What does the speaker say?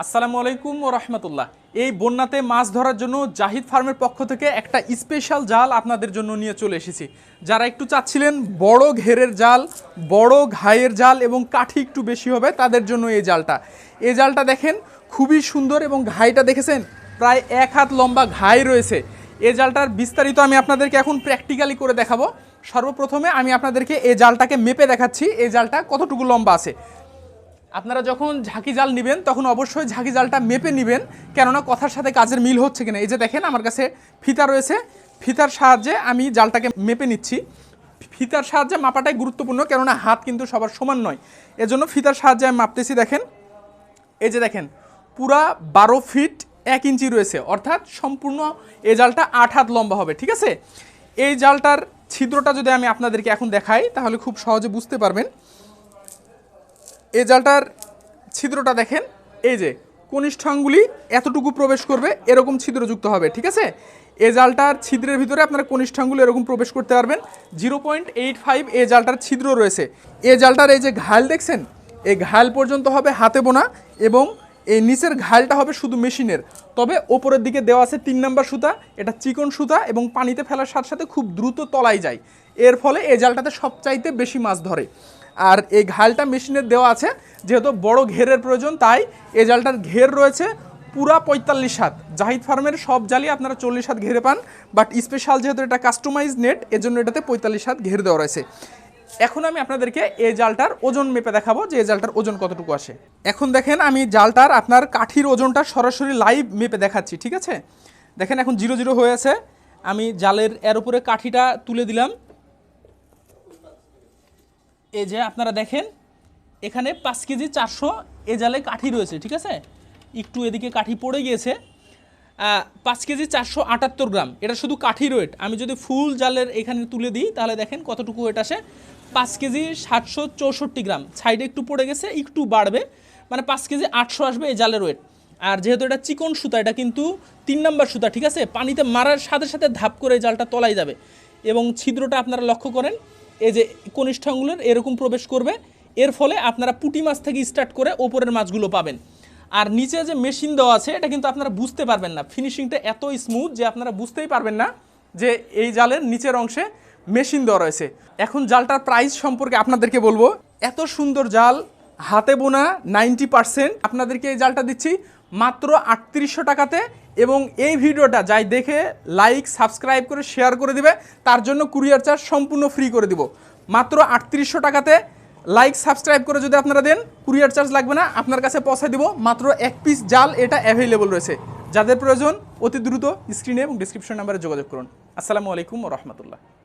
আসসালামু আলাইকুম ও রহমতুল্লাহ। এই বন্যাতে মাছ ধরার জন্য জাহিদ ফার্মের পক্ষ থেকে একটা স্পেশাল জাল আপনাদের জন্য নিয়ে চলে এসেছি। যারা একটু চাচ্ছিলেন বড় ঘেরের জাল, বড় ঘায়ের জাল এবং কাঠি একটু বেশি হবে, তাদের জন্য এই জালটা। এই জালটা দেখেন, খুবই সুন্দর এবং ঘাইটা দেখেছেন, প্রায় এক হাত লম্বা ঘাই রয়েছে। এই জালটার বিস্তারিত আমি আপনাদেরকে এখন প্র্যাকটিক্যালি করে দেখাবো। সর্বপ্রথমে আমি আপনাদেরকে এই জালটাকে মেপে দেখাচ্ছি, এই জালটা কতটুকু লম্বা আছে। আপনারা যখন ঝাঁকি জাল নেবেন, তখন অবশ্যই ঝাঁকি জালটা মেপে নেবেন, কেননা কথার সাথে কাজের মিল হচ্ছে কিনা। এই যে দেখেন, আমার কাছে ফিতা রয়েছে। ফিতার সাহায্যে আমি জালটাকে মেপে নিচ্ছি। ফিতার সাহায্যে মাপাটাই গুরুত্বপূর্ণ, কেননা হাত কিন্তু সবার সমান নয়। এজন্য ফিতার সাহায্যে আমি মাপতেছি, দেখেন। এই যে দেখেন, পুরা বারো ফিট এক ইঞ্চি রয়েছে, অর্থাৎ সম্পূর্ণ এই জালটা আট হাত লম্বা হবে, ঠিক আছে? এই জালটার ছিদ্রটা যদি আমি আপনাদেরকে এখন দেখাই, তাহলে খুব সহজে বুঝতে পারবেন। এই জালটার ছিদ্রটা দেখেন, এই যে কনিষ্ঠ আঙ্গুলি এতটুকু প্রবেশ করবে, এরকম ছিদ্রযুক্ত হবে, ঠিক আছে? এই জালটার ছিদ্রের ভিতরে আপনারা কনিষ্ঠ আঙ্গুলি এরকম প্রবেশ করতে পারবেন, জিরো পয়েন্ট এইট ফাইভ এই জালটার ছিদ্র রয়েছে। এই জালটার এই যে ঘাল দেখছেন, এই ঘাল পর্যন্ত হবে হাতে বোনা এবং এই নিচের ঘালটা হবে শুধু মেশিনের। তবে ওপরের দিকে দেওয়া আছে তিন নাম্বার সুতা, এটা চিকন সুতা এবং পানিতে ফেলার সাথে সাথে খুব দ্রুত তলায় যায়। এর ফলে এই জালটাতে সবচাইতে বেশি মাছ ধরে। আর এই ঘালটা মেশিনের দেওয়া আছে, যেহেতু বড় ঘেরের প্রয়োজন, তাই এই জালটার ঘের রয়েছে পুরা পঁয়তাল্লিশ হাত। জাহিদ ফার্মের সব জালই আপনারা চল্লিশ হাত ঘেরে পান বাট স্পেশাল যেহেতু এটা কাস্টমাইজ নেট এজন্য এটাতে পঁয়তাল্লিশ হাত ঘের দেওয়া রয়েছে। এখন আমি আপনাদেরকে এই জালটার ওজন মেপে দেখাবো যে এই জালটার ওজন কতটুকু আসে। এখন দেখেন আমি জালটার আপনার কাঠির ওজনটা সরাসরি লাইভ মেপে দেখাচ্ছি, ঠিক আছে? দেখেন এখন জিরো জিরো হয়ে আছে। আমি জালের, এর উপরে কাঠিটা তুলে দিলাম। এই যে আপনারা দেখেন, এখানে পাঁচ কেজি চারশো এ জালে কাঠি রয়েছে, ঠিক আছে? একটু এদিকে কাঠি পড়ে গিয়েছে। পাঁচ কেজি চারশো আটাত্তর গ্রাম, এটা শুধু কাঠির ওয়েট আমি যদি ফুল জালের এখানে তুলে দিই, তাহলে দেখেন কতটুকু ওয়েট আসে। পাঁচ কেজি সাতশো চৌষট্টি গ্রাম, সাইডে একটু পড়ে গেছে, একটু বাড়বে মানে পাঁচ কেজি আটশো আসবে এই জালের ওয়েট আর যেহেতু এটা চিকন সুতা, এটা কিন্তু তিন নম্বর সুতা, ঠিক আছে? পানিতে মারার সাথে সাথে ধাপ করে জালটা তলায় যাবে। এবং ছিদ্রটা আপনারা লক্ষ্য করেন এই যে কনিষ্ঠ এরকম প্রবেশ করবে, এর ফলে আপনারা পুঁটি মাছ থেকে স্টার্ট করে ওপরের মাছগুলো পাবেন। আর নিচে যে মেশিন দেওয়া আছে, এটা কিন্তু আপনারা বুঝতে পারবেন না। ফিনিশিংটা এত স্মুথ যে আপনারা বুঝতেই পারবেন না যে এই জালের নিচের অংশে মেশিন দেওয়া রয়েছে। এখন জালটার প্রাইস সম্পর্কে আপনাদেরকে বলব। এত সুন্দর জাল, হাতে বোনা নাইনটি পার্সেন্ট আপনাদেরকে এই জালটা দিচ্ছি মাত্র আটত্রিশশো টাকাতে। এবং এই ভিডিওটা যাই দেখে লাইক সাবস্ক্রাইব করে শেয়ার করে দিবে, তার জন্য কুরিয়ার চার্জ সম্পূর্ণ ফ্রি করে দিব। মাত্র আটত্রিশশো টাকাতে লাইক সাবস্ক্রাইব করে যদি আপনারা দেন কুরিয়ার চার্জ লাগবে না, আপনার কাছে পৌঁছে দিব মাত্র এক পিস জাল, এটা অ্যাভেলেবল রয়েছে। যাদের প্রয়োজন, অতি দ্রুত স্ক্রিনে এবং ডিসক্রিপশন নাম্বারে যোগাযোগ করুন। আসসালামু আলাইকুম রহমতুল্লাহ।